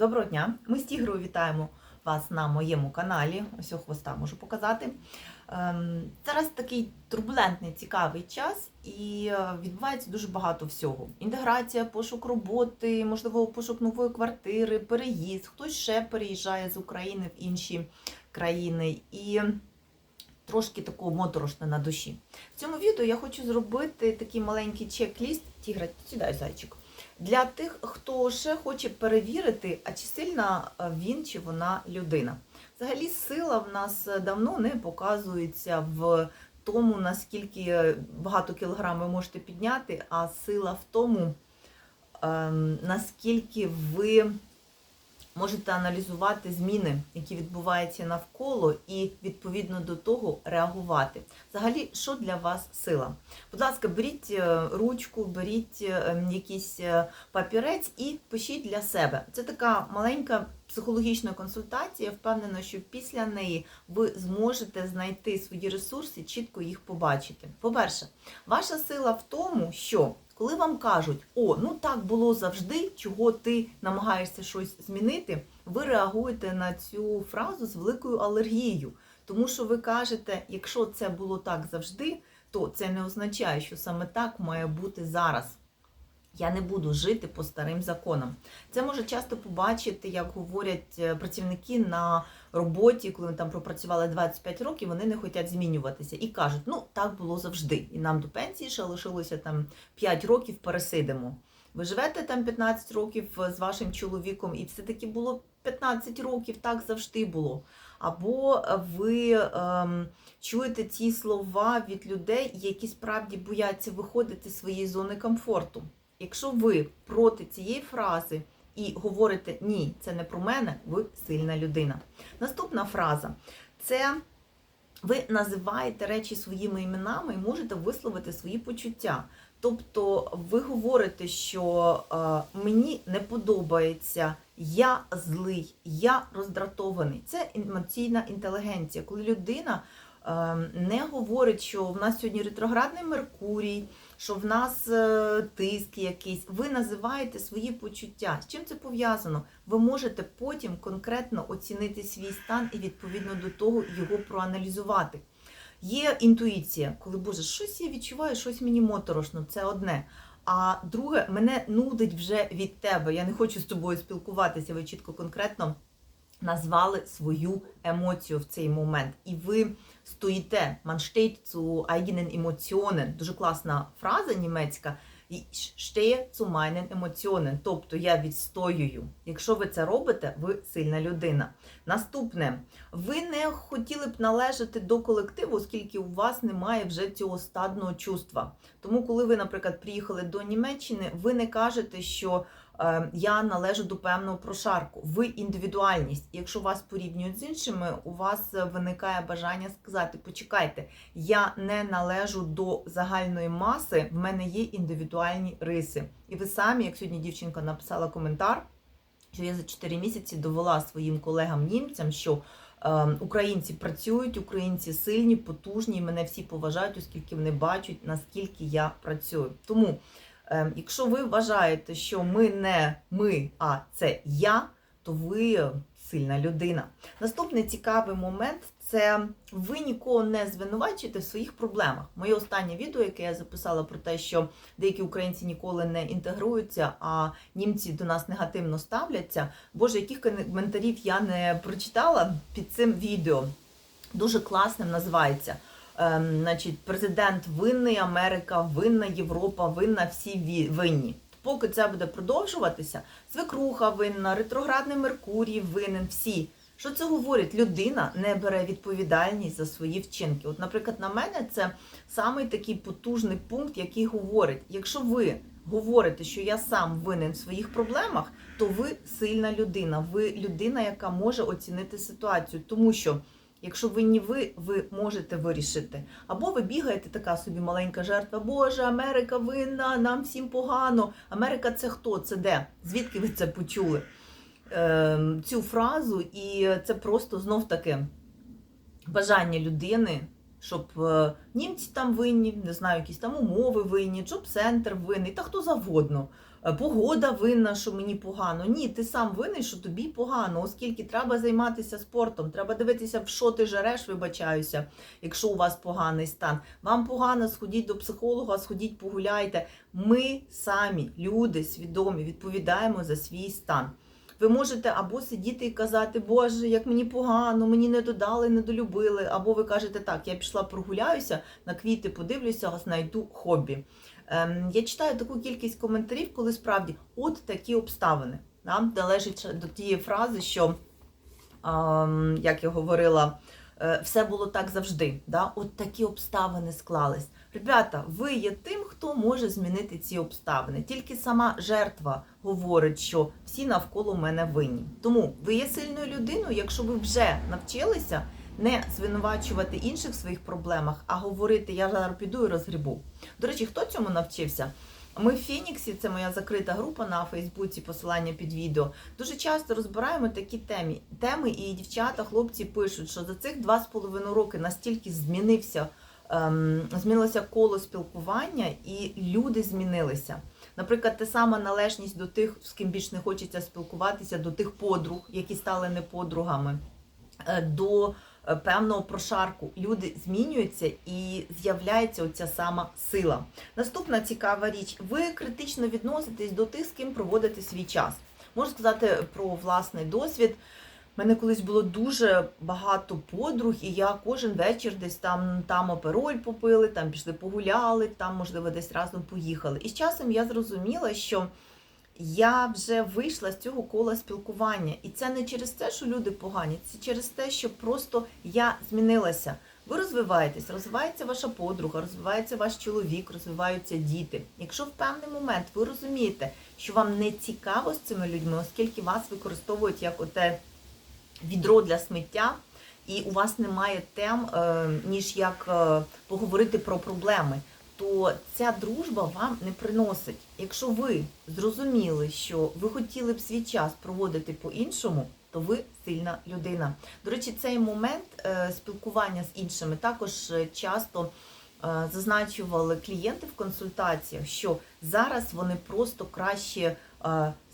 Доброго дня! Ми з Тігрою вітаємо вас на моєму каналі. Ось ось хвоста можу показати. Ем, Зараз такий турбулентний, цікавий час, і е, відбувається дуже багато всього. Інтеграція, пошук роботи, можливо, пошук нової квартири, переїзд. Хтось ще переїжджає з України в інші країни. І трошки такого моторошно на душі. В цьому відео я хочу зробити такий маленький чек-ліст. Тігра, сідай, зайчик. Для тих, хто ще хоче перевірити, а чи сильна е, він чи вона людина. Взагалі, сила в нас давно не показується в тому, наскільки багато кілограм ви можете підняти, а сила в тому, ем, наскільки ви можете аналізувати зміни, які відбуваються навколо, і відповідно до того реагувати. Взагалі, що для вас сила? Будь ласка, беріть е, ручку, беріть е, якийсь е, папірець і пишіть для себе. Це така маленька психологічна консультація. Впевнена, що після неї ви зможете знайти свої ресурси, чітко їх побачити. По-перше, ваша сила в тому, що коли вам кажуть, о, ну так було завжди, чого ти намагаєшся щось змінити, ви реагуєте на цю фразу з великою алергією. Тому що ви кажете, якщо це було так завжди, то це не означає, що саме так має бути зараз. Я не буду жити по старим законам. Це може часто побачити, як говорять е, працівники на роботі, коли вони там пропрацювали 25 років, вони не хочуть змінюватися і кажуть, ну так було завжди. І нам до пенсії ще лишилося там 5 років, пересидимо. Ви живете там 15 років з вашим чоловіком, і все-таки було 15 років, так завжди було. Або ви ем, чуєте ці слова від людей, які справді бояться виходити з своєї зони комфорту. Якщо ви проти цієї фрази і говорите ні, це не про мене, ви сильна людина. Наступна фраза це ви називаєте речі своїми іменами і можете висловити свої почуття. Тобто ви говорите, що е, мені не подобається, я злий, я роздратований. Це емоційна інтелігенція, коли людина е, не говорить, що в нас сьогодні ретроградний Меркурій, що в нас е, тиск якийсь. Ви називаєте свої почуття. З чим це пов'язано? Ви можете потім конкретно оцінити свій стан і відповідно до того його проаналізувати. Є інтуїція, коли Боже, щось я відчуваю, щось мені моторошно, це одне. А друге, мене нудить вже від тебе. Я не хочу з тобою спілкуватися. Ви чітко конкретно назвали свою емоцію в цей момент. І ви стоїте, man steht zu eigenen Emotionen. Дуже класна фраза німецька. Ich stehe zu meinen Emotionen. Тобто я відстоюю. Якщо ви це робите, ви сильна людина. Наступне, ви не хотіли б належати до колективу, оскільки у вас немає вже цього стадного чувства. Тому, коли ви, наприклад, приїхали до Німеччини, ви не кажете, що я належу до певного прошарку. Ви індивідуальність. Якщо вас порівнюють з іншими, у вас виникає бажання сказати: почекайте, я не належу до загальної маси, в мене є індивідуальні риси. І ви самі, як сьогодні дівчинка написала коментар, що я за 4 місяці довела своїм колегам німцям, що е, українці працюють, українці сильні, потужні, і мене всі поважають, оскільки вони бачать, наскільки я працюю. Тому, якщо ви вважаєте, що ми не ми, а це я, то ви сильна людина. Наступний цікавий момент це ви нікого не звинувачуєте в своїх проблемах. Моє останнє відео, яке я записала про те, що деякі українці ніколи не інтегруються, а німці до нас негативно ставляться. Боже, яких коментарів я не прочитала під цим відео. Дуже класним називається. Ем, значить, президент винний, Америка винна, Європа винна, всі винні. Поки це буде продовжуватися, свекруха винна, ретроградний Меркурій винен, всі. Що це говорить? Людина не бере відповідальність за свої вчинки. От, наприклад, на мене це самий такий потужний пункт, який говорить: якщо ви говорите, що я сам винен в своїх проблемах, то ви сильна людина. Ви людина, яка може оцінити ситуацію, тому що. Якщо винні ви, ви можете вирішити. Або ви бігаєте така собі маленька жертва. Боже, Америка винна, нам всім погано. Америка це хто? Це де? Звідки ви це почули? Ем, цю фразу, і це просто знов таки бажання людини, щоб е, німці там винні, не знаю, якісь там умови винні, джоб-центр винний, та хто завгодно. Е, погода винна, що мені погано. Ні, ти сам винний, що тобі погано, оскільки треба займатися спортом, треба дивитися, в що ти жареш, вибачаюся, якщо у вас поганий стан. Вам погано, сходіть до психолога, сходіть погуляйте. Ми самі, люди свідомі, відповідаємо за свій стан. Ви можете або сидіти і казати, Боже, як мені погано, мені не додали, не долюбили. Або ви кажете, так, я пішла прогуляюся, на квіти подивлюся, знайду хобі. Ем, я читаю таку кількість коментарів, коли справді от такі обставини. Да? Належить до тієї фрази, що, ем, як я говорила, е, все було так завжди. Да? От такі обставини склались. Ребята, ви є тим, хто може змінити ці обставини. Тільки сама жертва говорить, що всі навколо мене винні. Тому ви є сильною людиною, якщо ви вже навчилися не звинувачувати інших в своїх проблемах, а говорити я зараз піду і розгрібу. До речі, хто цьому навчився? Ми в Фініксі, це моя закрита група на Фейсбуці, посилання під відео. Дуже часто розбираємо такі темі. теми, і дівчата, хлопці пишуть, що за цих два з половиною роки настільки змінився, ем, змінилося коло спілкування, і люди змінилися. Наприклад, те сама належність до тих, з ким більш не хочеться спілкуватися, до тих подруг, які стали не подругами, е, до певного прошарку. Люди змінюються і з'являється оця сама сила. Наступна цікава річ: ви критично відноситесь до тих, з ким проводите свій час. Можу сказати про власний досвід. У мене колись було дуже багато подруг, і я кожен вечір десь там там опероль попили, там пішли погуляли, там, можливо, десь разом поїхали. І з часом я зрозуміла, що я вже вийшла з цього кола спілкування. І це не через те, що люди погані, це через те, що просто я змінилася. Ви розвиваєтесь, розвивається ваша подруга, розвивається ваш чоловік, розвиваються діти. Якщо в певний момент ви розумієте, що вам не цікаво з цими людьми, оскільки вас використовують як оте відро для сміття, і у вас немає тем, е, ніж як е, поговорити про проблеми, то ця дружба вам не приносить. Якщо ви зрозуміли, що ви хотіли б свій час проводити по-іншому, то ви сильна людина. До речі, цей момент е, спілкування з іншими також е, часто е, зазначували клієнти в консультаціях, що зараз вони просто краще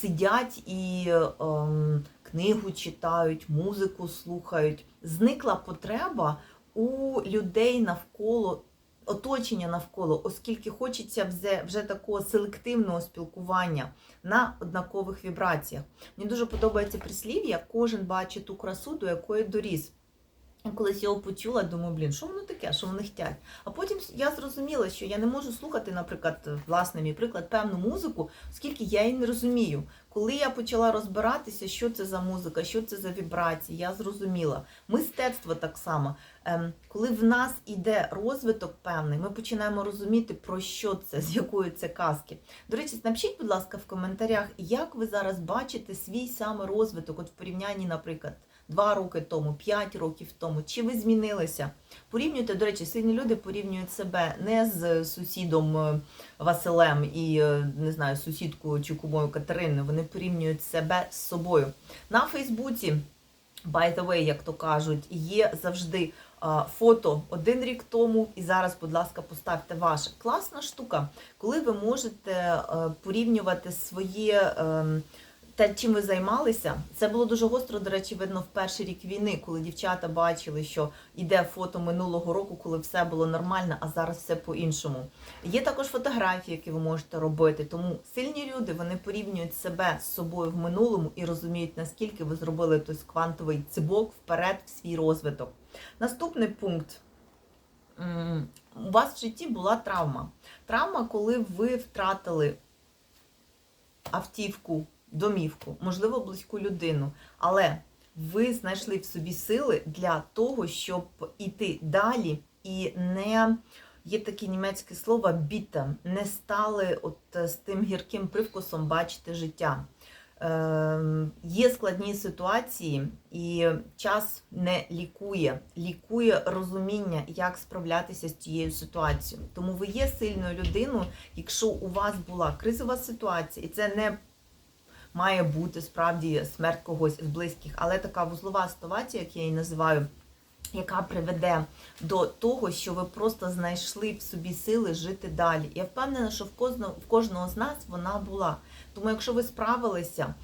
сидять і ем, книгу читають, музику слухають. Зникла потреба у людей навколо. Оточення навколо, оскільки хочеться вже, вже такого селективного спілкування на однакових вібраціях. Мені дуже подобається прислів'я, кожен бачить ту красу, до якої доріс. Колись його почула, думаю, блін, що воно таке, що вони хотять. А потім я зрозуміла, що я не можу слухати, наприклад, власне, мій приклад, певну музику, оскільки я її не розумію. Коли я почала розбиратися, що це за музика, що це за вібрації, я зрозуміла. Мистецтво так само. Ем, коли в нас іде розвиток певний, ми починаємо розуміти, про що це, з якої це казки. До речі, напишіть, будь ласка, в коментарях, як ви зараз бачите свій саме розвиток, от в порівнянні, наприклад. Два роки тому, п'ять років тому, чи ви змінилися? Порівнюйте, до речі, сильні люди порівнюють себе не з сусідом е, Василем і е, не знаю, сусідкою чи кумою Катериною. Вони порівнюють себе з собою. На Фейсбуці, by the way, як то кажуть, є завжди фото один рік тому, і зараз, будь ласка, поставте ваше. Класна штука, коли ви можете е, порівнювати своє. Те, чим ви займалися, це було дуже гостро, до речі, видно в перший рік війни, коли дівчата бачили, що йде фото минулого року, коли все було нормально, а зараз все по-іншому. Є також фотографії, які ви можете робити. Тому сильні люди вони порівнюють себе з собою в минулому і розуміють, наскільки ви зробили той квантовий цибок вперед в свій розвиток. Наступний пункт. У вас в житті була травма. Травма, коли ви втратили автівку домівку, можливо, близьку людину, але ви знайшли в собі сили для того, щоб іти далі і не є таке німецьке слово біта, не стали от е, з тим гірким привкусом бачити життя. Ем, Є складні ситуації, і час не лікує, лікує розуміння, як справлятися з цією ситуацією. Тому ви є сильною людиною, якщо у вас була кризова ситуація, і це не має бути справді смерть когось з близьких, але така вузлова ситуація, як я її називаю, яка приведе до того, що ви просто знайшли в собі сили жити далі. Я впевнена, що в кожного, в кожного з нас вона була. Тому, якщо ви справилися,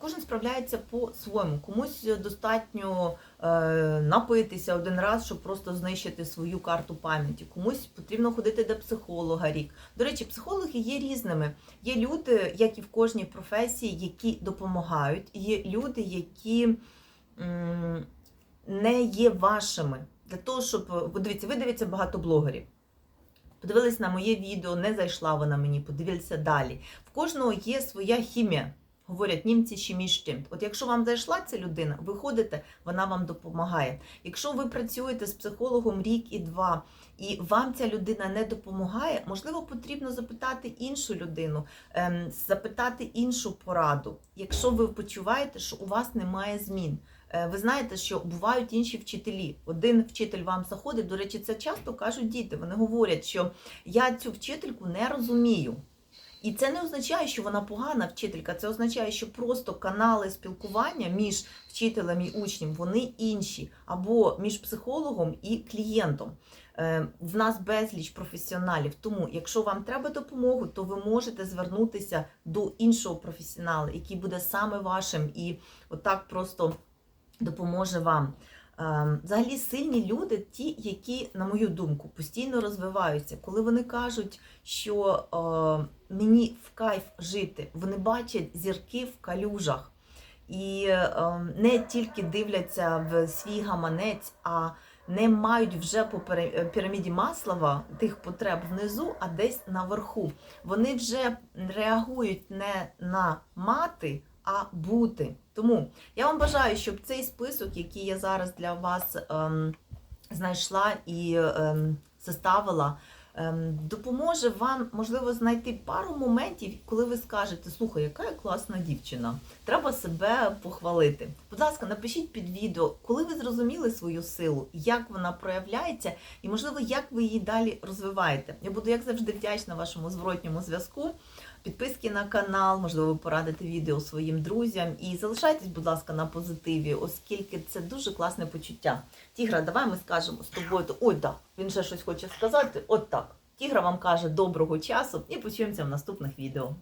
кожен справляється по-своєму. Комусь достатньо е, напитися один раз, щоб просто знищити свою карту пам'яті. Комусь потрібно ходити до психолога рік. До речі, психологи є різними. Є люди, як і в кожній професії, які допомагають. Є люди, які не є вашими. Для того, щоб бо дивіться, ви дивіться багато блогерів. Подивились на моє відео, не зайшла вона мені, подивилися далі. В кожного є своя хімія. Говорять німці хіміштим. От якщо вам зайшла ця людина, ви ходите, вона вам допомагає. Якщо ви працюєте з психологом рік і два, і вам ця людина не допомагає, можливо, потрібно запитати іншу людину, ем, запитати іншу пораду. Якщо ви почуваєте, що у вас немає змін. Е, Ви знаєте, що бувають інші вчителі. Один вчитель вам заходить. До речі, це часто кажуть діти. Вони говорять, що я цю вчительку не розумію. І це не означає, що вона погана вчителька. Це означає, що просто канали спілкування між вчителем і учнем вони інші, або між психологом і клієнтом. Е, В нас безліч професіоналів. Тому, якщо вам треба допомогу, то ви можете звернутися до іншого професіонала, який буде саме вашим, і отак просто допоможе вам. Ем, Взагалі сильні люди, ті, які, на мою думку, постійно розвиваються. Коли вони кажуть, що е, мені в кайф жити, вони бачать зірки в калюжах і е, не тільки дивляться в свій гаманець, а не мають вже по піраміді Маслова тих потреб внизу, а десь наверху. Вони вже реагують не на мати, а бути. Тому я вам бажаю, щоб цей список, який я зараз для вас ем, знайшла і ем, составила, ем, допоможе вам, можливо, знайти пару моментів, коли ви скажете, слухай, яка я класна дівчина, треба себе похвалити. Будь ласка, напишіть під відео, коли ви зрозуміли свою силу, як вона проявляється, і, можливо, як ви її далі розвиваєте. Я буду, як завжди, вдячна вашому зворотньому зв'язку. Підписки на канал, можливо, порадити відео своїм друзям. І залишайтесь, будь ласка, на позитиві, оскільки це дуже класне почуття. Тігра, давай ми скажемо з тобою. то- Ой, так, він ще щось хоче сказати. От так. Тігра вам каже доброго часу і почуємося в наступних відео.